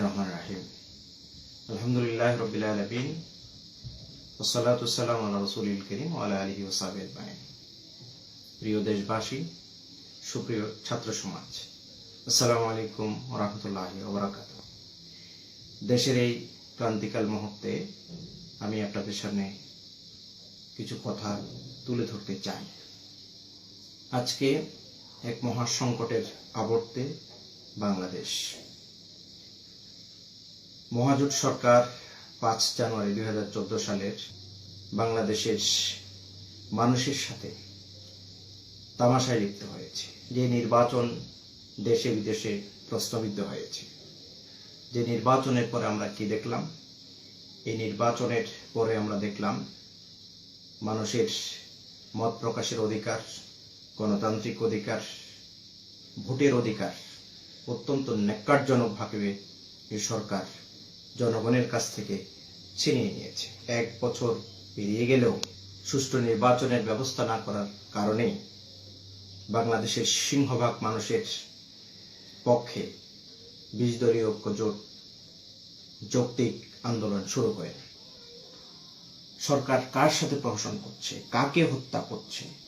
রহমান প্রিয় দেশবাসী সুপ্রিয় ছাত্র সমাজ আসসালামু আলাইকুম রহমতুল্লাহ ওবরাকাত দেশের এই ক্রান্তিকাল মুহূর্তে আমি আপনাদের সামনে কিছু কথা তুলে ধরতে চাই আজকে এক মহা সংকটের আবর্তে বাংলাদেশ। মহাজোট সরকার পাঁচ জানুয়ারি দুই হাজার চোদ্দ সালের বাংলাদেশের মানুষের সাথে তামাশায় লিপ্ত হয়েছে। যে নির্বাচন দেশে বিদেশে প্রশ্নবিদ্ধ হয়েছে। যে নির্বাচনের পরে আমরা কি দেখলাম? এই নির্বাচনের পরে আমরা দেখলাম মানুষের মত প্রকাশের অধিকার গণতান্ত্রিক অধিকার, ভোটের অধিকার অত্যন্ত ন্যাক্কারজনকভাবে এই সরকার জনগণের কাছ থেকে ছিনিয়ে নিয়েছে। এক বছর পেরিয়ে গেলেও সুষ্ঠু নির্বাচনের ব্যবস্থা না করার কারণে বাংলাদেশের সিংহভাগ মানুষের পক্ষে বিশ দলীয় ঐক্যজোট যৌক্তিক আন্দোলন শুরু করে। সরকার কার সাথে প্রশাসন করছে? কাকে হত্যা করছে?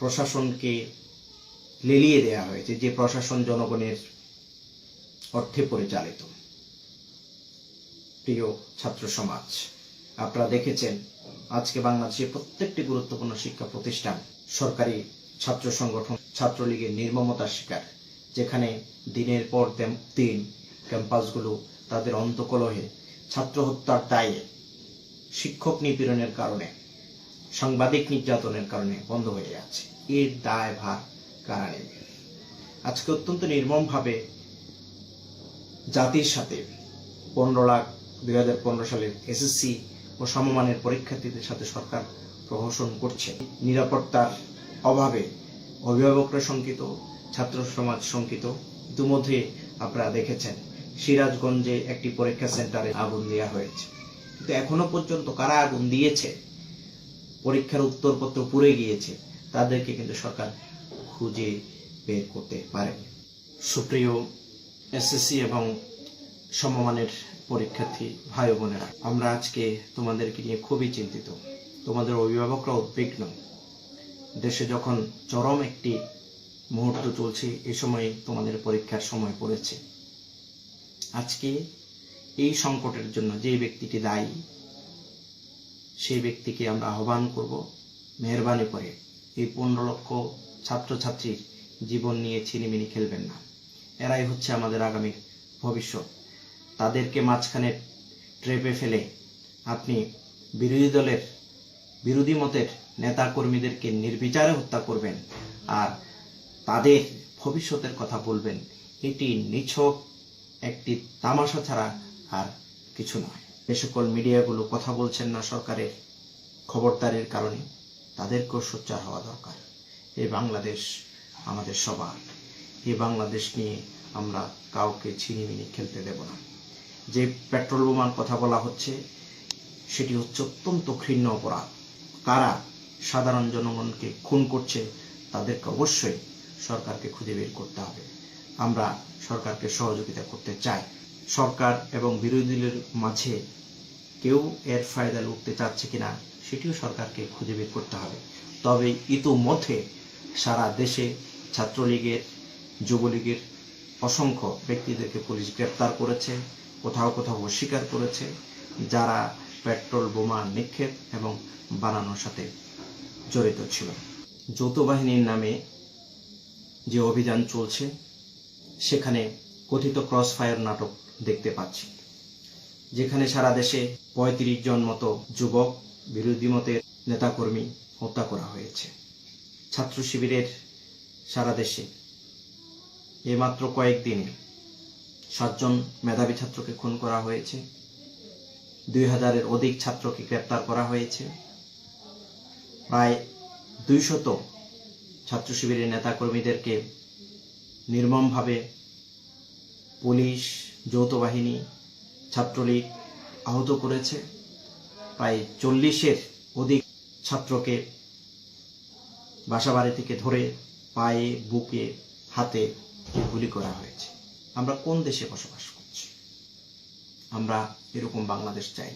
প্রশাসনকে লেলিয়ে দেয়া হয়েছে যে প্রশাসন জনগণের অর্থে পরিচালিত। প্রিয় ছাত্র সমাজ, আপনারা দেখেছেন আজকে বাংলাদেশের প্রত্যেকটি গুরুত্বপূর্ণ শিক্ষা প্রতিষ্ঠান সরকারি ছাত্র সংগঠন ছাত্রলীগের নির্মমতার শিকার, যেখানে দিনের পর দিন ক্যাম্পাসগুলো তাদের অন্তকলহে ছাত্র হত্যার দায়ে শিক্ষক নিপীড়নের কারণে সাংবাদিক নির্যাতনের কারণে বন্ধ হয়ে যাচ্ছে। এর দায় ভার কারা নেবে আজকে অত্যন্ত নির্মমভাবে জাতির সাথে পনেরো লাখ, দুই হাজার পনেরো সালের এসএসসি ও সমমানের পরীক্ষার্থীদের সাথে সরকার প্রহসন করছে। নিরাপত্তার অভাবে অভিভাবকরা শঙ্কিত, ছাত্র সমাজ শঙ্কিত। ইতিমধ্যে আপনারা দেখেছেন, সিরাজগঞ্জে একটি পরীক্ষা সেন্টারে আগুন দেওয়া হয়েছে। কিন্তু এখনও পর্যন্ত কারা আগুন দিয়েছে? পরীক্ষার উত্তরপত্র পুড়ে গিয়েছে। তাদেরকে কিন্তু সরকার খুঁজে বের করতে পারেনি সুপ্রিয় এসএসসি এবং সমমানের পরীক্ষার্থী ভাই বোনেরা, আমরা আজকে তোমাদেরকে নিয়ে খুবই চিন্তিত। তোমাদের অভিভাবকরা উদ্বিগ্ন। দেশে যখন চরম একটি মুহূর্ত চলছে এই সময় তোমাদের পরীক্ষার সময় পড়েছে। আজকে এই সংকটের জন্য যে ব্যক্তিটি দায়ী সেই ব্যক্তিকে আমরা আহ্বান করব মেহরবানি করে। এই পনেরো লক্ষ ছাত্রছাত্রীর জীবন নিয়ে ছিনিমিনি খেলবেন না। এরাই হচ্ছে আমাদের আগামী ভবিষ্যৎ। তাদেরকে মাঝখানে ট্রেপে ফেলে আপনি বিরোধী দলের, বিরোধী মতের নেতা কর্মীদেরকে নির্বিচারে হত্যা করবেন আর তাদের ভবিষ্যতের কথা বলবেন, এটি নিছক একটি তামাশা ছাড়া আর কিছু নয়। যে সকল মিডিয়াগুলো কথা বলছেন না সরকারের খবরদারির কারণে, তাদেরকেও সোচ্চার হওয়া দরকার। এই বাংলাদেশ আমাদের সবার। এই বাংলাদেশ নিয়ে আমরা কাউকে ছিনিমিনি খেলতে দেব না। যে পেট্রোল বোমার কথা বলা হচ্ছে, সেটি হচ্ছে অত্যন্ত ঘৃণ্য অপরাধ। কারা সাধারণ জনগণকে খুন করছে, তাদেরকে অবশ্যই সরকারকে খুঁজে বের করতে হবে। আমরা সরকারকে সহযোগিতা করতে চাই। সরকার এবং বিরোধী দলের মাঝে কেউ এর ফায়দা লুটতে চাচ্ছে কিনা, সেটিও সরকারকে খুঁজে বের করতে হবে। তবে ইতোমধ্যে সারা দেশে ছাত্রলীগের, যুবলীগের অসংখ্য ব্যক্তিদেরকে পুলিশ গ্রেপ্তার করেছে, কোথাও কোথাও অস্বীকার করেছে, যারা পেট্রোল বোমা নিক্ষেপ এবং বানানোর সাথে জড়িত ছিল। যৌথ বাহিনীর নামে যে অভিযান চলছে, সেখানে কথিত ক্রস ফায়ার নাটক দেখতে পাচ্ছি, যেখানে সারা দেশে পঁয়ত্রিশ জন মতো যুবক বিরোধী মতের নেতাকর্মী হত্যা করা হয়েছে। ছাত্র শিবিরের সারা দেশে এমাত্র কয়েকদিনে সাতজন মেধাবী ছাত্রকে খুন করা হয়েছে, দুই হাজারের অধিক ছাত্রকে গ্রেপ্তার করা হয়েছে। প্রায় দুইশত ছাত্র শিবিরের নেতাকর্মীদেরকে নির্মমভাবে পুলিশ, যৌথ বাহিনী, ছাত্রলীগ আহত করেছে। প্রায় চল্লিশের অধিক ছাত্রকে বাসাবাড়ি থেকে ধরে পায়ে, বুকে, হাতে গুলি করা হয়েছে। আমরা কোন দেশে বসবাস করছি? আমরা এরকম বাংলাদেশ চাই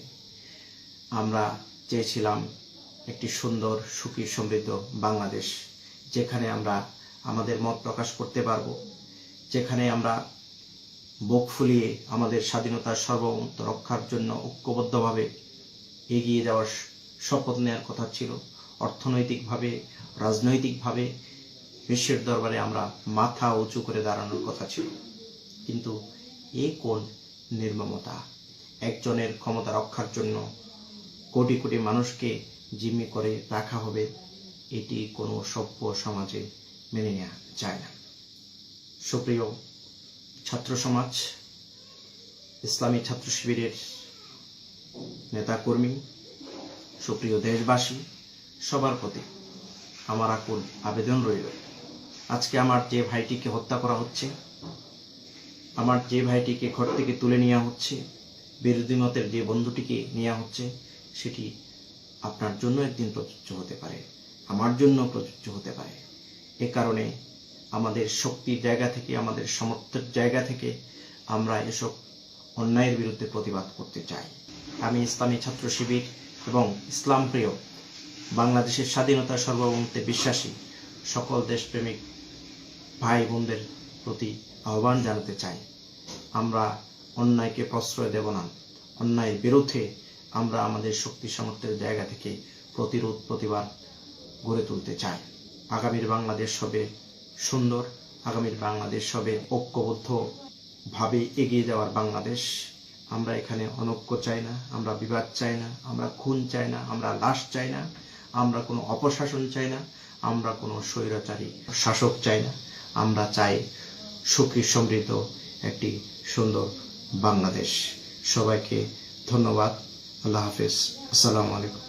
আমরা চেয়েছিলাম একটি সুন্দর, সুখী, সমৃদ্ধ বাংলাদেশ, যেখানে আমরা আমাদের মত প্রকাশ করতে পারব, যেখানে আমরা বুক ফুলিয়ে আমাদের স্বাধীনতার সার্বভৌমত্ব রক্ষার জন্য ঐক্যবদ্ধভাবে এগিয়ে যাওয়ার শপথ নেওয়ার কথা ছিল। অর্থনৈতিকভাবে, রাজনৈতিকভাবে বিশ্বের দরবারে আমরা মাথা উঁচু করে দাঁড়ানোর কথা ছিল। কিন্তু এ কোন নির্মমতা? একজনের ক্ষমতা রক্ষার জন্য কোটি কোটি মানুষকে জিম্মি করে রাখা হবে, এটি কোনো সভ্য সমাজে মেনে নেওয়া যায় না। সুপ্রিয় ছাত্র সমাজ, ইসলামী ছাত্র শিবিরের নেতাকর্মী, সুপ্রিয় দেশবাসী, সবার প্রতি আমার আকুল আবেদন রইল। আজকে আমার যে ভাইটিকে হত্যা করা হচ্ছে, আমার যে ভাইটিকে ঘর থেকে তুলে নেওয়া হচ্ছে, বিরোধী মতের যে বন্ধুটিকে নেওয়া হচ্ছে, সেটি আপনার জন্য একদিন প্রযোজ্য হতে পারে, আমার জন্য প্রযোজ্য হতে পারে। এ কারণে আমাদের শক্তির জায়গা থেকে, আমাদের সমর্থের জায়গা থেকে আমরা এসব অন্যায়ের বিরুদ্ধে প্রতিবাদ করতে চাই। আমি ইসলামী ছাত্র শিবির এবং ইসলাম প্রিয় বাংলাদেশের স্বাধীনতা সার্বভৌমত্বে বিশ্বাসী সকল দেশপ্রেমিক ভাই বোনদের প্রতি আহ্বান জানাতে চাই। আমরা অন্যায়কে প্রশ্রয় দেব না। অন্যায়ের বিরুদ্ধে আমরা আমাদের শক্তি সামর্থ্যের জায়গা থেকে প্রতিরোধ প্রতিবাদ গড়ে তুলতে চাই। আগামীর বাংলাদেশ হবে সুন্দর। আগামীর বাংলাদেশ হবে ঐক্যবদ্ধ ভাবে এগিয়ে যাওয়ার বাংলাদেশ। আমরা এখানে অনৈক্য চাই না, আমরা বিবাদ চাই না, আমরা খুন চাই না, আমরা লাশ চাই না, আমরা কোনো অপশাসন চাই না, আমরা কোনো স্বৈরাচারী শাসক চাই না। আমরা চাই সুখী সমৃদ্ধ একটি সুন্দর বাংলাদেশ। সবাইকে ধন্যবাদ। আল্লাহ হাফিজ। আসসালামু আলাইকুম।